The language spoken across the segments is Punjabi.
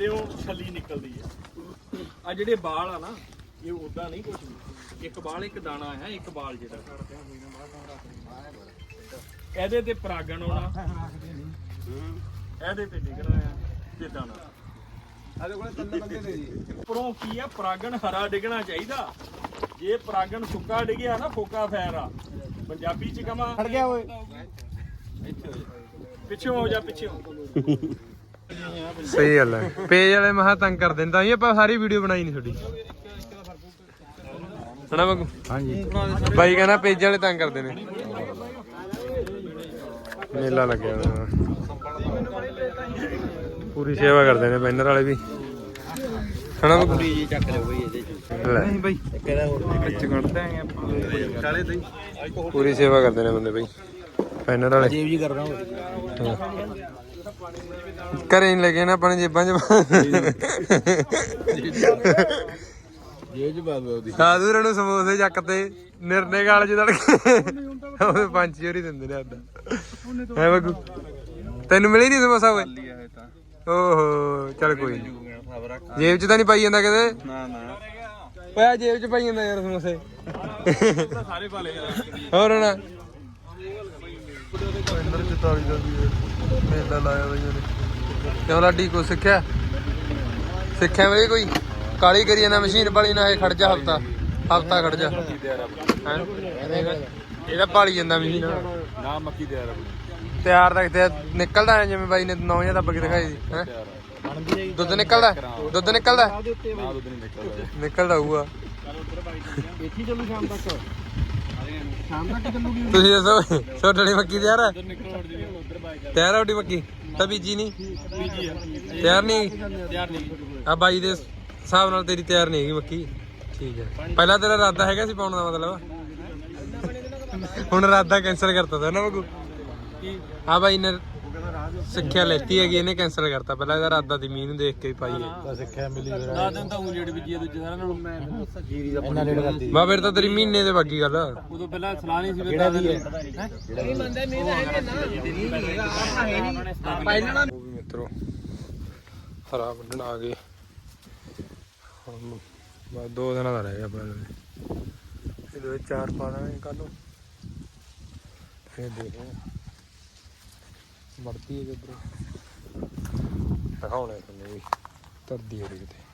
ਥੱਲੇੋਂ ਛੱਲੀ ਨਿਕਲਦੀ ਹੈ। ਆ ਜਿਹੜੇ ਬਾਲ ਆ ਨਾ ਇਹ ਉਦਾਂ ਨਹੀਂ ਕੁਝ ਵੀ। ਇੱਕ ਬਾਲ ਇੱਕ ਦਾਣਾ ਹੈ ਇੱਕ ਬਾਲ ਜਿਹੜਾ। ਇਹਦੇ ਤੇ ਪਰਾਗਣ ਆਉਣਾ। ਇਹਦੇ ਤੇ ਡਿੱਗਣਾ ਆ ਤੇ ਦਾਣਾ। ਆਦੇ ਕੋਲੇ ਤਿੰਨ ਬੰਦੇ ਨੇ ਜੀ। ਉੱਪਰੋਂ ਕੀ ਆ? ਪਰਾਗਣ ਹਰਾ ਡਿੱਗਣਾ ਚਾਹੀਦਾ। ਜੇ ਪਰਾਗਣ ਸੁੱਕਾ ਡਿੱਗਿਆ ਨਾ ਫੋਕਾ ਫੈਰ ਆ। ਪੰਜਾਬੀ ਚ ਕਮਾ ਖੜ ਗਿਆ ਓਏ। ਪਿੱਛੋਂ ਹੋ ਜਾ ਪਿੱਛੋਂ। ਸਹੀ ਗੱਲ ਹੈ। ਪੇਜ ਵਾਲੇ ਮਹਾ ਤੰਗ ਕਰ ਦਿੰਦਾ। ਹੀ ਆਪਾਂ ਸਾਰੀ ਵੀਡੀਓ ਬਣਾਈ ਨਹੀਂ ਤੁਹਾਡੀ। ਹਣਾ ਬਾਗੂ ਹਾਂਜੀ। ਬਾਈ ਕਹਿੰਦਾ ਪੇਜ ਵਾਲੇ ਤੰਗ ਕਰਦੇ ਨੇ। ਮੇਲਾ ਲੱਗਿਆ ਹੋਇਆ। ਪੂਰੀ ਸੇਵਾ ਕਰਦੇ ਨੇ ਬੈਨਰ ਵਾਲੇ ਵੀ। ਹਣਾ ਬਾਗੂ ਜੀ ਚੱਕ ਲਿਓ ਬਈ ਇਹਦੇ ਚ। ਲੈ। ਬਈ। ਕਿਹੜਾ ਹੋਰ ਵਿੱਚ ਕੱਢਦੇ ਆਂ ਆਪਾਂ। ਕਾਲੇ ਤੇ ਪੂਰੀ ਸੇਵਾ ਕਰਦੇ ਨੇ ਬੰਦੇ ਬਈ। ਬੈਨਰ ਵਾਲੇ। ਜੀਵ ਜੀ ਕਰ ਰਹਾ ਘਰੇ ਨਹੀਂ ਲੱਗੇ ਨਾ ਆਪਣੇ ਜੇਬਾਂ 'ਚ ਜੀਵ ਜੀ ਬਾਦ ਉਹਦੀ। ਸਾਧੂਰਾਂ ਨੂੰ ਸਮੋਸੇ ਚੱਕ ਤੇ ਨਿਰਨੇ ਗਾਲ ਚ ਤੜਕੇ। ਉਹਦੇ ਪੰਜ ਚੋਰੀ ਦਿੰਦੇ ਨੇ ਆਦਾ ਹੈ ਬੱਗੂ ਤੈਨੂੰ ਮਿਲੀ ਨਹੀਂ ਸਮੋਸਾ ਓਏ ਓਹੋ ਚੱਲ ਕੋਈ ਜੇਬ 'ਚ ਤਾਂ ਨਹੀਂ ਪਾਈ ਜਾਂਦਾ ਕਿਤੇ ਨਾ ਨਾ। ਓਏ ਜੇਬ 'ਚ ਪਾਈ ਜਾਂਦਾ ਯਾਰ ਸਮੋਸੇ। ਸਾਰੇ ਭਾਲੇ ਹੋਰ ਨਾ ਅੰਦਰ 44 ਦਾ ਵੀ ਮੇਲਾ ਲਾਇਆ ਬਈਆਂ ਨੇ ਕਿਉਂ ਲਾਡੀ ਕੋ ਸਿੱਖਿਆ? ਸਿੱਖਿਆ ਬਈ ਕੋਈ? ਕਾਲੀ ਕਰੀ ਜਾਂਦਾ ਮਸ਼ੀਨ ਵਾਲੀ ਨਾ ਇਹ ਖੜ ਜਾ ਹਫਤਾ। ਹਫਤਾ ਖੜ ਜਾ। ਹੈਂ? ਇਹਦਾ ਪਾਲੀ ਜਾਂਦਾ ਮਸ਼ੀਨ। ਨਾ ਮੱਕੀ ਦੇ ਯਾਰ ਤਿਆਰ ਰੱਖਦੇ ਆ ਨਿਕਲਦਾ ਐ ਜਿਵੇਂ ਬਾਈ ਨੇ 9000 ਦੱਬ ਕੇ ਦਿਖਾਈ ਹੈ ਬਣਦੀ ਹੈ? ਦੁੱਧ ਨਿਕਲਦਾ? ਦੁੱਧ ਨਿਕਲਦਾ? ਨਾ ਦੁੱਧ ਨਹੀਂ ਨਿਕਲਦਾ। ਨਿਕਲਦਾ ਹੋਊਗਾ। ਇੱਥੇ ਚੱਲੂ ਸ਼ਾਮ ਤੱਕ। ਤੁਸੀਂ ਦੱਸੋ ਛੋਟੜੀ ਮੱਕੀ ਤਿਆਰ ਆ? ਤਿਆਰ ਆ ਤੁਹਾਡੀ ਮੱਕੀ? ਤਾਂ ਬੀਜੀ ਨਹੀਂ? ਤਿਆਰ ਨਹੀਂ ਤਿਆਰ ਨਹੀਂ ਆ ਬਾਈ ਦੇ ਹਿਸਾਬ ਨਾਲ ਤੇਰੀ ਤਿਆਰ ਨਹੀਂ ਹੈਗੀ ਮੱਕੀ। ਠੀਕ ਹੈ ਪਹਿਲਾਂ ਤੇਰਾ ਇਰਾਦਾ ਹੈਗਾ ਸੀ ਪਾਉਣ ਦਾ ਮਤਲਬ? ਹੁਣ ਇਰਾਦਾ ਕੈਨਸਲ ਕਰਤਾ ਤਾ ਨਾ ਬੱਗੂ ਆ ਬਾਈ ਨੇ ਸਿੱਖਿਆ ਲੈਤੀ ਹੈਗੀ ਇਹਨੇ ਕੈਨਸਲ ਕਰਤਾ। ਪਹਿਲਾਂ ਇਹਦਾ ਇਰਾਦਾ ਦੀ ਮੀਂਹ ਨੂੰ ਦੇਖ ਕੇ ਹੀ ਪਾਈ ਹੈ। ਤਾਂ ਸਿੱਖਿਆ ਮਿਲੀ ਫਿਰ। ਨਾ ਦਿਨ ਤਾਂ ਉਹ ਲੇਟ ਆ ਦੂਜੇ ਸਾਰਿਆਂ ਨਾਲੋਂ ਮੈਂ ਜੀਰੀ ਦਾ ਇੰਨਾ ਲੇਟ ਕਰਦੀ ਬਾ ਫਿਰ ਤਾਂ ਤੇਰੀ ਮਹੀਨੇ ਦੇ ਬਾਕੀ ਗੱਲ ਉਦੋਂ ਪਹਿਲਾਂ ਸਲਾਹ ਨਹੀਂ ਸੀ ਕਿਹੜਾ ਵੀ ਹੈ? ਨਹੀਂ ਮੰਨਦਾ ਨਹੀਂ ਤਾਂ ਹੈਗੇ ਨਾ। ਉਹ ਵੀ ਮਿੱਤਰੋ। ਹਰਾ ਵੱਢਣ ਆ ਗਏ ਹੁਣ ਬਸ ਦੋ ਦਿਨਾਂ ਦਾ ਰਹਿ ਗਿਆ ਆਪਣਾ ਲਈ ਇਹਦੇ ਵਿੱਚ ਚਾਰ ਪਾ ਦਾਂਗੇ ਕੱਲ ਨੂੰ। ਫਿਰ ਦੇਖਦੇ ਹਾਂ ਵੜਤੀ ਹੈ ਕਿਧਰ ਦਿਖਾਉਣਾ ਤੁਹਾਨੂੰ ਵੀ। ਤਰਦੀ ਹੈ ਕਿਤੇ।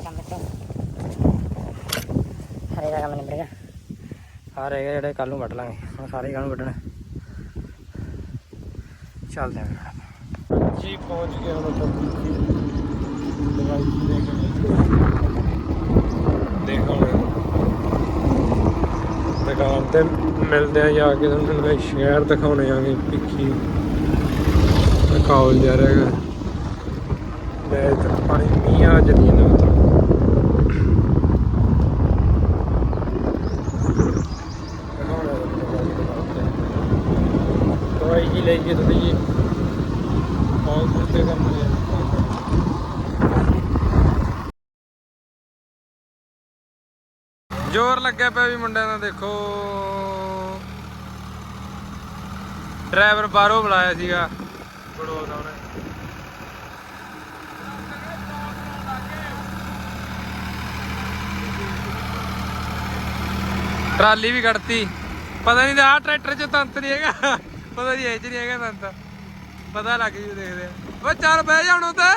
ਆਪਣੇ ਕੰਮ ਤੇ ਹਰੇ ਦਾ ਕੰਮ ਨਿਬੜ ਗਿਆ ਆ ਰਹੇ ਜਿਹੜੇ ਕੱਲ ਨੂੰ ਵੱਢ ਲਾਂਗੇ ਹੁਣ ਸਾਰੇ ਕੱਲ ਨੂੰ ਵੱਢਣਾ ਚੱਲਦੇ ਆਂ ਜੀ ਪਹੁੰਚ ਗਏ ਹੁਣ ਉੱਥੇ ਦਵਾਈ ਲੈ ਕੇ ਦੇਖਾਂਗੇ ਦੁਕਾਨ ਤੇ ਮਿਲਦੇ ਆ ਜਾ ਕੇ ਤੁਹਾਨੂੰ ਮੈਂ ਸ਼ਹਿਰ ਦਿਖਾਉਣੇ ਆਗੇ ਪਿੱਖੀ ਦਿਖਾਉ ਜਾ ਰਿਹਾ ਹੈਗਾ ਮੈਂ ਤੇ ਪਾਣੀ ਮੀਂਹ ਆ ਜਦੀ ਨਾ। ਮਤਲਬ ਦਵਾਈ ਜੀ ਲੈ ਕੇ ਥੋੜੀ ਜੀ ਜ਼ੋਰ ਲੱਗਿਆ ਪਿਆ ਵੀ ਮੁੰਡਿਆਂ ਦਾ, ਦੇਖੋ। ਡਰਾਈਵਰ ਬਾਹਰੋਂ ਬੁਲਾਇਆ ਸੀਗਾ। ਬੜੋਦਾ ਉਹਨੇ ਟਰਾਲੀ ਵੀ ਕੱਢਤੀ। ਪਤਾ ਨਹੀਂ ਆ ਟਰੈਕਟਰ 'ਚ ਤੰਤ ਨਹੀਂ ਹੈਗਾ। ਪਤਾ ਨਹੀਂ ਇਹ 'ਚ ਨਹੀਂ ਹੈਗਾ ਤੰਤ ਪਤਾ ਲੱਗ ਜੂ ਦੇਖਦੇ ਆ। ਓ ਚੱਲ ਬਹਿ ਜਾ ਹੁਣ ਉੱਤੇ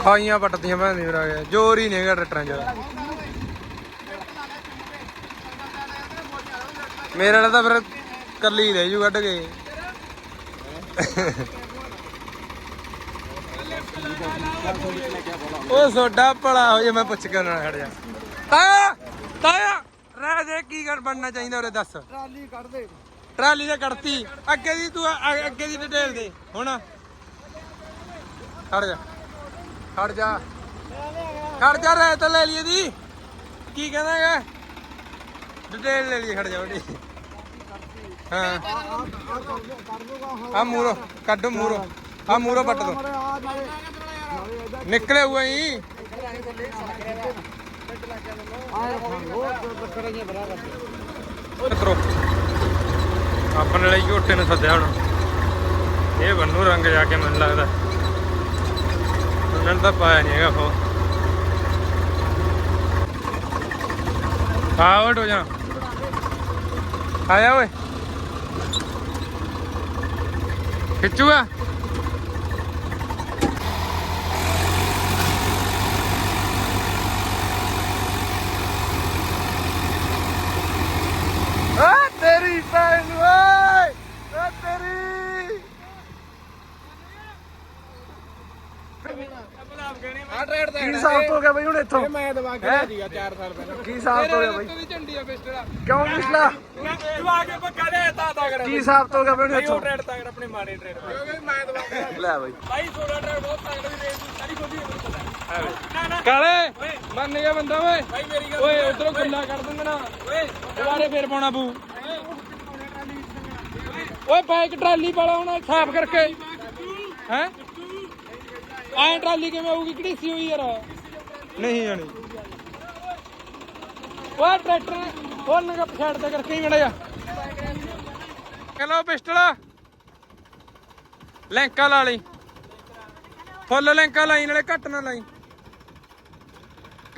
ਖਾਈਆਂ ਪੱਟਦੀਆਂ ਭੈਣ ਦੀ ਮੇਰਾ ਜੋਰ ਹੀ ਨਹੀਂਗਾ ਟਰੈਕਟਰਾਂ 'ਚ ਮੇਰੇ ਨਾਲ ਤਾਂ ਫਿਰ ਕੱਲੀ ਰਹਿ ਜੂ ਕੱਢ ਕੇ। ਉਹ ਸੋਡਾ ਭਲਾ ਹੋ ਜੇ ਮੈਂ ਪੁੱਛ ਕੇ ਉਹਨਾਂ ਨਾਲ ਖੜ ਜਾ। ਤਾਇਆ ਤਾਇਆ ਰਹਿ ਦੇ ਕੀ ਕਰ ਬਣਨਾ ਚਾਹੀਦਾ ਉਰੇ ਦੱਸ। ਟਰਾਲੀ ਕੱਢ ਦੇ। ਟਰਾਲੀ ਤੇ ਕੱਢਤੀ। ਅੱਗੇ ਦੀ ਤੂੰ ਅ- ਅੱਗੇ ਦੀ ਡਿਟੇਲ ਦੇ ਹੁਣ। ਖੜ ਜਾ ਖੜ ਜਾ। ਖੜ ਜਾ ਰਹਿ ਤਾਂ ਲੈ ਲਈਏ ਦੀ ਕੀ ਕਹਿੰਦਾ ਹੈਗਾ? ਡਿਟੇਲ ਲੈ ਲਈਏ, ਖੜ ਜਾ ਉਹਦੀ ਹਾਂ। ਆ ਮੂਰੋ, ਕੱਢ ਮੂਰੋ। ਆ ਮੂਰੋ ਪੱਟ ਦੋ। ਨਿਕਲੇ ਹੋਏ ਹੀ ਆਏ ਆਪਣੇ ਲਈ ਝੋਟੇ ਨੂੰ ਸੱਦਿਆ ਹੁਣ। ਇਹ ਬੰਨੂ ਰੰਗ ਜਾ ਕੇ ਮੈਨੂੰ ਲੱਗਦਾ। ਉਹਨਾਂ ਨੇ ਪਾਇਆ ਨਹੀਂ ਹੈਗਾ ਉਹ। ਆਵਟ ਹੋ ਜਾ ਆਇਆ ਓਏ। ਖਿੱਚੂਗਾ? ਆ ਤੇਰੀ ਭੈਣ ਓਏ ਆ ਤੇਰੀ। ਆ ਟ੍ਰੇਡ ਦਾ ਕੀ ਸਾਫ਼ ਹੋ ਗਿਆ ਬਈ ਹੁਣ ਇੱਥੋਂ? ਮੈਂ ਦਵਾ ਕੇ ਸੀਗਾ 4 ਸਾਲ ਪਹਿਲਾਂ। ਕੀ ਸਾਫ਼ ਹੋ ਗਿਆ ਬਈ? ਝੰਡੀ ਆ ਪਿਸਟਲ ਕਿਉਂ ਪਿਛਲਾ ਦਵਾ ਕੇ ਪੱਕਾ ਦੇ ਤਾ ਤਗੜਾ ਕੀ ਸਾਫ਼ ਹੋ ਗਿਆ ਬਈ ਹੁਣ ਇੱਥੋਂ ਟ੍ਰੇਡ ਤਗੜਾ ਆਪਣੇ ਮਾੜੇ ਟ੍ਰੇਡ ਮੈਂ ਦਵਾ ਕੇ ਲੈ ਬਈ। ਭਾਈ ਸੋਡਾ ਟ੍ਰੇਡ ਬਹੁਤ ਤਗੜਾ ਦੀ ਰੇਸ ਸਾਰੀ ਖੋਦੀ ਨਾ ਨਾ। ਕਾਲੇ ਮੰਨ ਗਿਆ ਬੰਦਾ ਓਏ। ਭਾਈ ਮੇਰੀ ਗੱਲ ਓਏ ਉਧਰੋਂ ਗੱਲਾਂ ਕਰ ਦਿੰਦੇ ਨਾ। ਓਏ। ਦੁਬਾਰੇ ਫੇਰ ਪਾਉਣਾ ਬੂ ਓਏ ਬਾਈਕ ਟਰਾਲੀ ਵਾਲਾ ਹੁਣ ਸਾਫ਼ ਕਰਕੇ। ਹੈ? ਐਂ ਟਰਾਲੀ ਕਿਵੇਂ ਆਊਗੀ? ਕਿਹੜੀ ਸੀ ਹੋਈ ਯਾਰ। ਨਹੀਂ ਜਾਣੀ। ਓਏ ਟਰੈਕਟਰ ਹੋਰ ਨਗਾ ਪਛਾੜ ਤੇ ਕਰਕੇ ਹੀ ਮੜਾ ਜਾ ਚਲੋ ਪਿਸਟਲ। ਲੈਂਕਾ ਲਾ ਲਈ। ਫੁੱਲ ਲੈਂਕਾ ਲਾਈ, ਨਾਲੇ ਘੱਟ ਨਾ ਲਾਈ।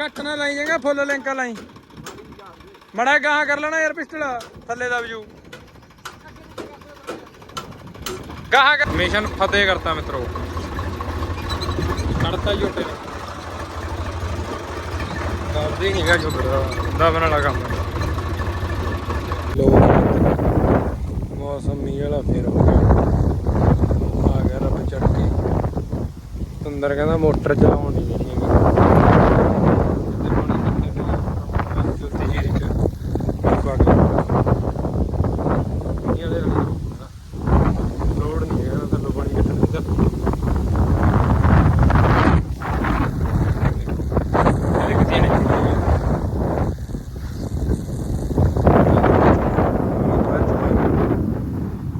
ਘੱਟ ਨਾ ਲਾਈ ਜਾਂਗਾ, ਫੁੱਲ ਲੈਂਕਾ ਲਾਈ। ਮੜਾ ਗਾਹ ਕਰ ਲੈਣਾ ਯਾਰ ਪਿਸਟਲ, ਥੱਲੇ ਦਾ ਵਜੂ ਗਾਹ ਕਰ ਮਿਸ਼ਨ ਫਤਿਹ ਕਰਤਾ ਮਿੱਤਰੋ। ਕੱਢਤਾ ਝੋਟੇ ਨੇ। ਕਰਦੀ ਨਹੀਂ ਗਾ ਦਾ। ਦਬਨ ਵਾਲਾ ਕੰਮ ਲੋ ਮੌਸਮ ਮੀਂਹ ਵਾਲਾ ਫੇਰ ਹੋ ਗਿਆ। ਆ ਗਿਆ ਰੱਬ ਚੜ੍ਹ ਕੇ। ਤੁੰਦਰ ਕਹਿੰਦਾ ਮੋਟਰ ਚਲਾਉਣ ਨਹੀਂ ਦੇਣੀ ਹੈਗੀ ਤੇ ਪਾਣੀ ਕਿੱਥੇ ਪਿਆ ਬਸ ਜੁੱਤੀ ਜੀ ਰਿਕ ਪਾ ਕੇ ਇਹ ਦੇ ਲੋੜ ਨਹੀਂ ਹੈਗਾ ਤਾਂ ਪਾਣੀ ਕੱਢਣ ਦਾ ਇਹ ਕਿਤੇ ਨਹੀਂ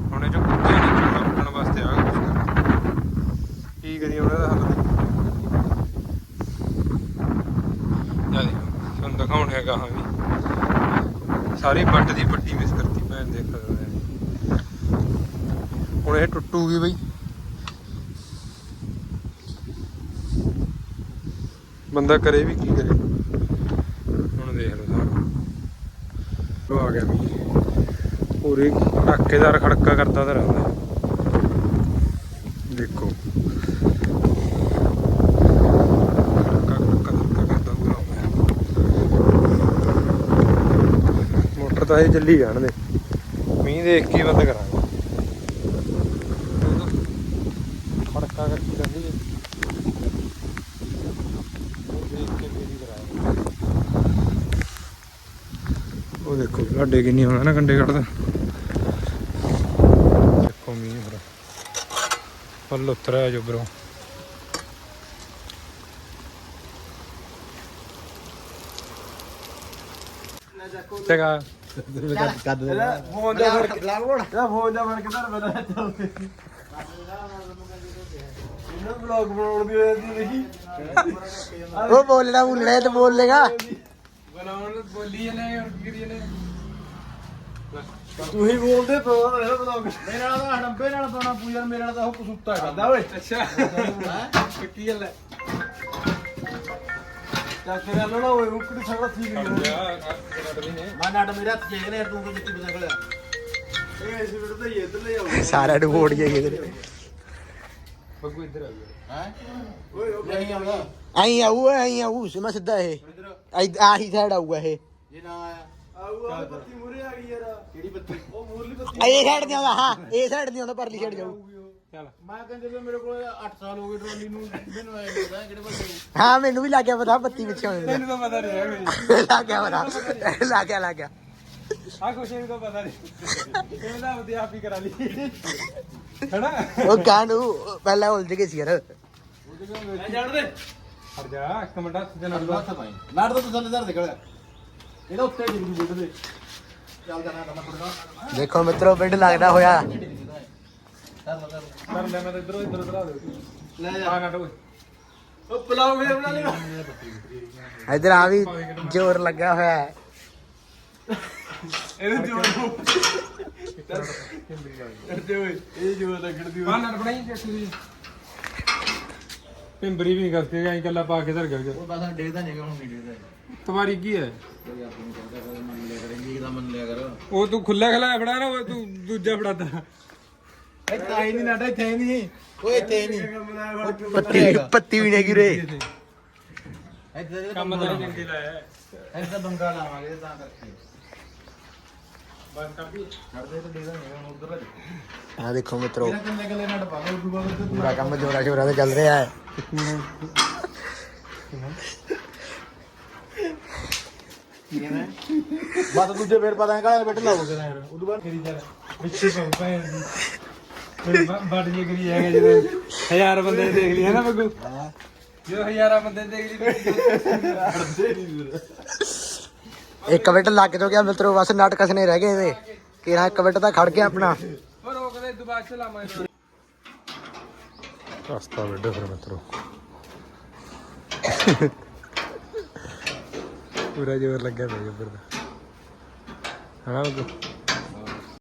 ਹੁਣ ਇਹ ਜੋ ਕੁੱਤੇ ਨੇ ਚੂਹਾ ਕੁੱਟਣ ਵਾਸਤੇ ਆ ਕੁਛ ਕੀ ਕਰੀਏ ਉਹਨਾਂ ਦਾ ਹੱਲ ਜਾਦੀ ਤੁਹਾਨੂੰ ਵੀ। ਸਾਰੀ ਪੱਟ ਦੀ ਪੱਟੀ ਮਿਸ ਕਰਤੀ ਮੈਂ ਦੇਖ ਸਕਦਾ ਹੁਣ ਇਹ ਟੁੱਟੂਗੀ ਬਈ। ਬੰਦਾ ਕਰੇ ਵੀ ਕੀ ਕਰੇ। ਹੁਣ ਦੇਖ ਲਓ ਸਾਰਾ। ਉਹ ਆ ਗਿਆ ਵੀ ਪੂਰੀ ਟਾਕੇਦਾਰ ਖੜਕਾ ਕਰਦਾ ਤਾਂ ਰਹਿੰਦਾ। ਦੇਖੋ ਖੜਕਾ ਖੜਕਾ ਖੜਕਾ ਕਰਦਾ ਪੂਰਾ ਹੋਇਆ ਮੋਟਰ ਤਾਂ ਇਹ ਚੱਲੀ ਜਾਣ ਦੇ। ਮੀਂਹ ਦੇਖ ਕੇ ਹੀ ਬੰਦ ਕਰਾਂਗੇ। ਖੜਕਾ ਰਹਿੰਦੀ ਹੈ ਉਹ ਦੇਖ ਸਾਡੇ ਕਿੰਨੀ ਹੋਣਾ ਨਾ ਕੰਡੇ ਕੱਢਦਾ। ਦੇਖੋ ਮੀਂਹ ਫਿਰ ਫੁੱਲ ਉਤਰਿਆ ਜੋ ਬਰੋ ਚੰਗਾ ਕੱਦ ਦੇ ਫੋਨ ਦਾ ਫ਼ਰਕ ਲਾ ਕੋਣ ਇਹਦਾ ਫੋਨ ਦਾ ਫ਼ਰਕ ਤਾਂ ਬਣਾ ਚੱਲਦੇ ਇਹਨਾਂ ਬਲੌਗ ਬਣਾਉਣ ਦੀ ਹੋਇਆ ਸੀ ਦੇਖੀ ਉਹ ਬੋਲਣਾ ਬੋਲਣਾ ਤੇ ਬੋਲ ਲੇਗਾ। ਬਣਾਉਣ ਬੋਲੀ ਜਨੇ ਹੋਰ ਕੀ ਕਰੀ ਜਨੇ ਤੂੰ ਹੀ ਬੋਲਦੇ ਪੋ ਮੇਰਾ ਬਲੌਗ ਮੇਰੇ ਨਾਲ ਤਾਂ 90 ਨਾਲ ਪਾਉਣਾ ਪੂਜਾ ਮੇਰੇ ਨਾਲ ਤਾਂ ਉਹ ਕਸੂਤਾ ਕਰਦਾ ਓਏ। ਅੱਛਾ। ਕੀ ਗੱਲ ਹੈ। ਸਾਰਾ ਕਿਧਰੇ। ਆ ਗਿਆ। ਹੈ? ਓਏ ਉਹ ਨਹੀਂ ਆਉਂਦਾ। ਆਈ ਆਊ ਆਈ ਆਊ ਸਿਮਾ ਸਿੱਧਾ ਇਹ। ਇੱਧਰ ਆਹੀ ਸਾਈਡ ਆਊਗਾ ਇਹ। ਜੇ ਨਾ ਆਇਆ। ਆਊਗਾ ਬੱਤੀ ਮੂਰੇ ਆ ਗਈ ਯਾਰ। ਕਿਹੜੀ ਬੱਤੀ ਉਹ ਮੂਰਲੀ ਬੱਤੀ ਇਹ ਸਾਈਡ ਨਹੀਂ ਆਉਂਦਾ ਹਾਂ ਇਹ ਸਾਈਡ ਨਹੀਂ ਆਉਂਦਾ ਪਰਲੀ ਸਾਈਡ ਜਾਊ। ਚੱਲ। ਮੈਂ ਕਹਿੰਦੇ ਵੀ ਮੇਰੇ ਕੋਲ 8 ਸਾਲ ਹੋ ਗਏ ਟਰਾਲੀ ਨੂੰ ਮੈਨੂੰ ਆਇਆ ਲੱਗਦਾ ਕਿਹੜੇ ਪਾਸੇ ਹਾਂ ਮੈਨੂੰ ਵੀ ਲੱਗ ਗਿਆ ਪਤਾ ਬੱਤੀ ਪਿੱਛੇ ਆਉਂਦਾ ਤੈਨੂੰ ਤਾਂ ਪਤਾ ਨਹੀਂ ਹੈ ਲੱਗ ਗਿਆ ਪਤਾ ਲੱਗ ਗਿਆ ਲੱਗ ਗਿਆ ਆ ਕੁਛ ਇਹਨੂੰ ਤਾਂ ਪਤਾ ਨਹੀਂ। ਇਹ ਤਾਂ ਆਪਦੇ ਆਪ ਹੀ ਕਰਾ ਲਈ। ਹੈਨਾ? ਉਹ ਕਾਹਨੂੰ ਪਹਿਲਾਂ ਉਲਝ ਗਏ ਸੀ ਯਾਰ। ਮੈਂ ਜਾਣ ਦੇ। ਹਟ ਜਾ ਇੱਕ ਮਿੰਟ ਹੱਥ ਦੇ ਨਾਲ ਹੱਥ ਪਾਈ। ਨਾੜ ਤੋਂ ਥੱਲੇ ਧਰ ਨਿਕਲਿਆ ਇਹਦਾ ਉੱਤੇ ਡਿੱਗ ਜੂ ਬੁੱਢ ਦੇ। ਚੱਲ ਜਾਣਾ ਕਰਨਾ ਪੜਨਾ ਦੇਖੋ ਮਿੱਤਰੋ ਪਿੰਡ ਲੱਗਦਾ ਹੋਇਆ। ਕਰ ਲੈ ਮੈਂ ਤਾਂ ਇਧਰੋਂ ਆ ਦੇ ਲੈ ਆ ਜਾ ਨਾ ਟੋਏ ਉਹ ਪਲਾਉ ਫੇਰ ਬਣਾ ਲਿਆ ਇਧਰ ਆ ਵੀ ਜ਼ੋਰ ਲੱਗਾ ਹੋਇਆ ਹੈ। ਇਹਦੇ ਜੋਰ ਕਰਦੇ ਓਏ ਇਹ ਜੋਰ ਲੱਗਣ ਦੀ ਆ ਨਟ ਬਣਾਈ ਜੱਸੂ ਦੀ ਪਿੰਬਰੀ ਵੀ ਨਹੀਂ ਕਰਕੇ ਐਂ ਕੱਲਾ ਪਾ ਕੇ ਧਰ ਗਿਆ ਉਹ ਬਸ ਡੇਗਦਾ ਨਹੀਂ ਹੁਣ ਨਹੀਂ ਡੇਗਦਾ ਤਵਾਰੀ ਕੀ ਹੈ? ਕੋਈ ਆਪਣੀ ਕਰਦਾ ਕੋਈ ਮੰਨ ਲਿਆ ਕਰੇ ਜੀ ਦਾ ਮੰਨ ਲਿਆ ਕਰ। ਉਹ ਤੂੰ ਖੁੱਲਾ ਖਲਾ ਫੜਾ ਨਾ ਉਹ ਤੂੰ ਦੂਜਾ ਫੜਾਦਾ ਇੱਥੇ ਆਈ ਨਹੀਂ ਨਾਟਾ ਇੱਥੇ ਨਹੀਂ। ਓਏ ਇੱਥੇ ਨਹੀਂ। ਪੱਤੀ ਪੱਤੀ ਵੀ ਨਹੀਂ ਗਿਰੇ ਇੱਥੇ ਕੰਮ ਨਹੀਂ ਚੰਗੇ ਲਾਇਆ। ਇੱਥੇ ਬੰਗਾ ਲਾਵਾਂਗੇ ਤਾਂ ਕਰਕੇ। ਆ ਦੇਖੋ ਮਿੱਤਰੋ। ਪੂਰਾ ਕੰਮ ਜੋਰਾ ਸ਼ੋਰਾ ਤੇ ਚੱਲ ਰਿਹਾ ਹੈ। ਬਾਤ ਦੂਜੇ ਫੇਰ ਪਤਾ ਕਾਲੇ ਬੈਠ ਲਾਓਗੇ ਨਾ ਯਾਰ ਉਦੋਂ ਬਾਅਦ ਕਰੀ ਚੱਲ ਵਿੱਚੇ ਪਉ ਭੈਣ ਦੀ ਫਿਰ ਬੜ ਜੇ ਕਰੀ ਹੈਗਾ ਜਦੋਂ ਹਜ਼ਾਰ ਬੰਦੇ ਦੇਖ ਲਈ ਹੈ ਨਾ ਬੱਗੂ ਜਦੋਂ ਹਜ਼ਾਰਾਂ ਬੰਦੇ ਦੇਖ ਲਈ ਇੱਕ ਮਿੰਟ ਲੱਗ ਜੋ ਗਿਆ ਮਿੱਤਰੋ ਬਸ ਨਾਟਕ ਸਨੇ ਰਹਿ ਗਏ ਇਹਦੇ। ਕਿਹੜਾ ਇੱਕ ਮਿੰਟ ਤਾਂ ਖੜ ਗਿਆ ਆਪਣਾ। ਪਰ ਰੋਕਦੇ ਦੁਬਾਰਾ ਚਲਾਵਾਂਗੇ ਰਸਤਾ ਵੱਡਾ ਫਿਰ ਮਿੱਤਰੋ। ਪੂਰਾ ਜੋਰ ਲੱਗਿਆ ਪਿਆ ਜੱਬਰ ਦਾ। ਹਾਂ ਬੱਗੂ